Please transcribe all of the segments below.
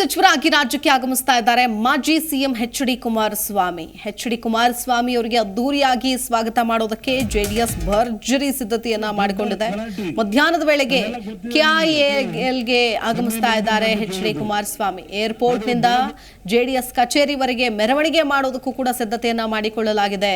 ಸಚಿವರಾಗಿ ರಾಜ್ಯಕ್ಕೆ ಆಗಮಿಸ್ತಾ ಇದ್ದಾರೆ ಮಾಜಿ CM H D Kumaraswamy. H D Kumaraswamy ಅವರಿಗೆ ಅದ್ದೂರಿಯಾಗಿ ಸ್ವಾಗತ ಮಾಡೋದಕ್ಕೆ ಜೆಡಿಎಸ್ ಭರ್ಜರಿ ಸಿದ್ಧತೆಯನ್ನ ಮಾಡಿಕೊಂಡಿದೆ. ಮಧ್ಯಾಹ್ನದ ವೇಳೆಗೆ ಕೆಐಎಲ್ಗೆ ಆಗಮಿಸ್ತಾ ಇದ್ದಾರೆ ಎಚ್ ಡಿ ಕುಮಾರಸ್ವಾಮಿ. ಏರ್ಪೋರ್ಟ್ನಿಂದ ಜೆಡಿಎಸ್ ಕಚೇರಿವರೆಗೆ ಮೆರವಣಿಗೆ ಮಾಡೋದಕ್ಕೂ ಕೂಡ ಸಿದ್ಧತೆಯನ್ನ ಮಾಡಿಕೊಳ್ಳಲಾಗಿದೆ.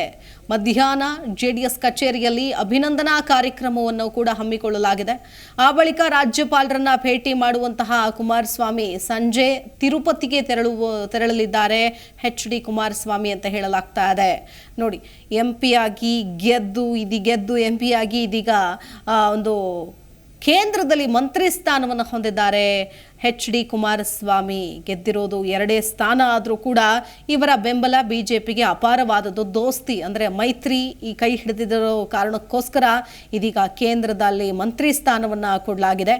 ಮಧ್ಯಾಹ್ನ ಜೆಡಿಎಸ್ ಕಚೇರಿಯಲ್ಲಿ ಅಭಿನಂದನಾ ಕಾರ್ಯಕ್ರಮವನ್ನು ಕೂಡ ಹಮ್ಮಿಕೊಳ್ಳಲಾಗಿದೆ. ಆ ಬಳಿಕ ರಾಜ್ಯಪಾಲರನ್ನ ಭೇಟಿ ಮಾಡುವಂತಹ ಕುಮಾರಸ್ವಾಮಿ ಸಂಜೆ ತಿರುಪತಿಗೆ ತೆರಳುವ, ತೆರಳಲಿದ್ದಾರೆ. ಎಚ್ ಡಿ ಕುಮಾರಸ್ವಾಮಿ ಅಂತ ಹೇಳಲಾಗ್ತಾ ಇದೆ. ನೋಡಿ ಎಂ ಆಗಿ ಗೆದ್ದು ಇದು ಗೆದ್ದು ಎಂ ಆಗಿ ಇದೀಗ ಒಂದು ಕೇಂದ್ರದಲ್ಲಿ ಮಂತ್ರಿ ಸ್ಥಾನವನ್ನು ಹೊಂದಿದ್ದಾರೆ. ಎಚ್ ಡಿ ಕುಮಾರಸ್ವಾಮಿ ಗೆದ್ದಿರೋದು ಎರಡೇ ಸ್ಥಾನ ಆದರೂ ಕೂಡ ಇವರ ಬೆಂಬಲ ಬಿಜೆಪಿಗೆ ಅಪಾರವಾದದ್ದು ದೋಸ್ತಿ ಅಂದರೆ ಮೈತ್ರಿ ಈ ಕೈ ಹಿಡಿದಿರೋ ಕಾರಣಕ್ಕೋಸ್ಕರ ಇದೀಗ ಕೇಂದ್ರದಲ್ಲಿ ಮಂತ್ರಿ ಸ್ಥಾನವನ್ನು ಕೊಡಲಾಗಿದೆ.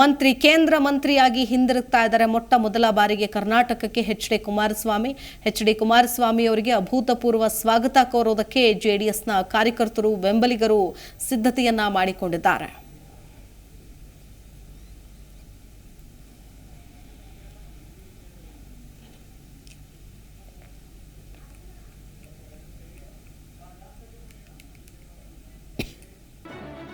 ಮಂತ್ರಿ ಕೇಂದ್ರ ಮಂತ್ರಿಯಾಗಿ ಹಿಂದಿರುಗ್ತಾ ಇದ್ದಾರೆ ಮೊಟ್ಟ ಮೊದಲ ಬಾರಿಗೆ ಕರ್ನಾಟಕಕ್ಕೆ H D Kumaraswamy. H D Kumaraswamy ಅವರಿಗೆ ಅಭೂತಪೂರ್ವ ಸ್ವಾಗತ ಕೋರೋದಕ್ಕೆ ಜೆ ಡಿ ಎಸ್ನ ಕಾರ್ಯಕರ್ತರು ಬೆಂಬಲಿಗರು ಸಿದ್ಧತೆಯನ್ನು ಮಾಡಿಕೊಂಡಿದ್ದಾರೆ.